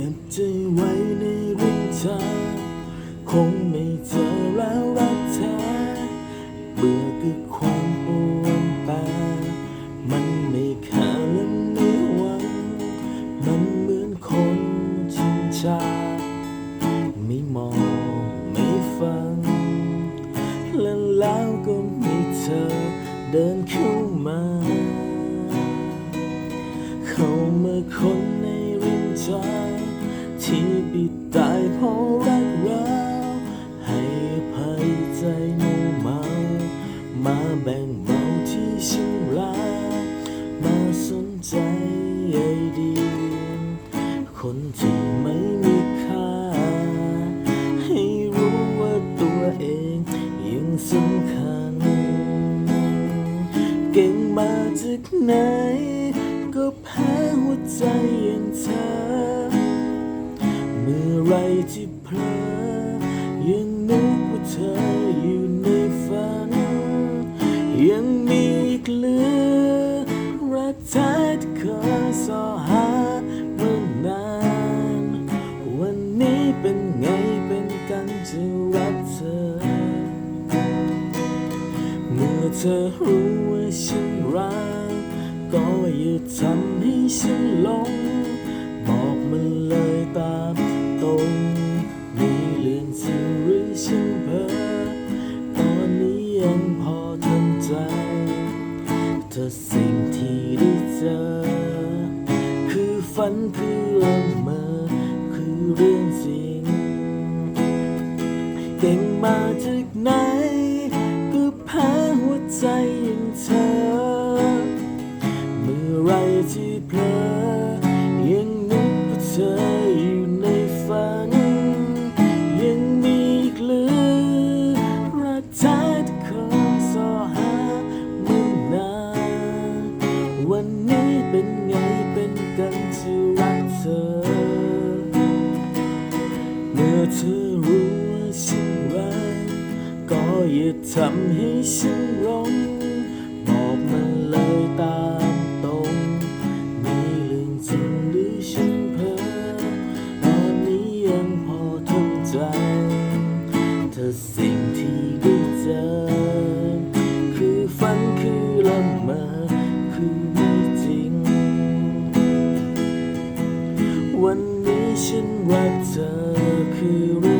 เก็บใจไว้ในริมทางคงไม่เจอแล้วรักแท้เบื่อคือความปวนแปรมันไม่ค่าและไม่หวัง มันเหมือนคนชินชา ไม่มองไม่ฟัง และแล้วก็มีเธอเดินเข้ามา เข้ามาคนในริมทาง ที่ปิดตายเพราะรักเราให้ภัยใจโนเมา มาแบ่งเบาที่ฉันรักมาสนใจใยดี คนที่ไม่มีค่า ให้รู้ว่าตัวเองยังสำคัญ เก่งมาจากไหน ก็แพ้หัวใจอย่างเธอ ที่เพลอยังนึกว่าเธออยู่ในฝัน ยังมีอีกเหลือรักแท้ที่เคยสอหาเมื่อนาน วันนี้เป็นไงเป็นกันจะรักเธอ เมื่อเธอรู้ว่าฉันรัก ก็อย่าทำให้ฉันหลงบอกมันเลย ธอสิ่งที่ได้เจอ คือฝันคือละเมอคือเรื่องจริง เก่งมาจากไหน ก็แพ้หัวใจอย่างเธอ เมื่อไรที่เพลี้เป็นไงเป็นกันที่รักเธอ เมื่อเธอรู้ว่าฉันรักก็อย่าทำให้ฉันร้อง วันนี้ฉันรักเธอคือ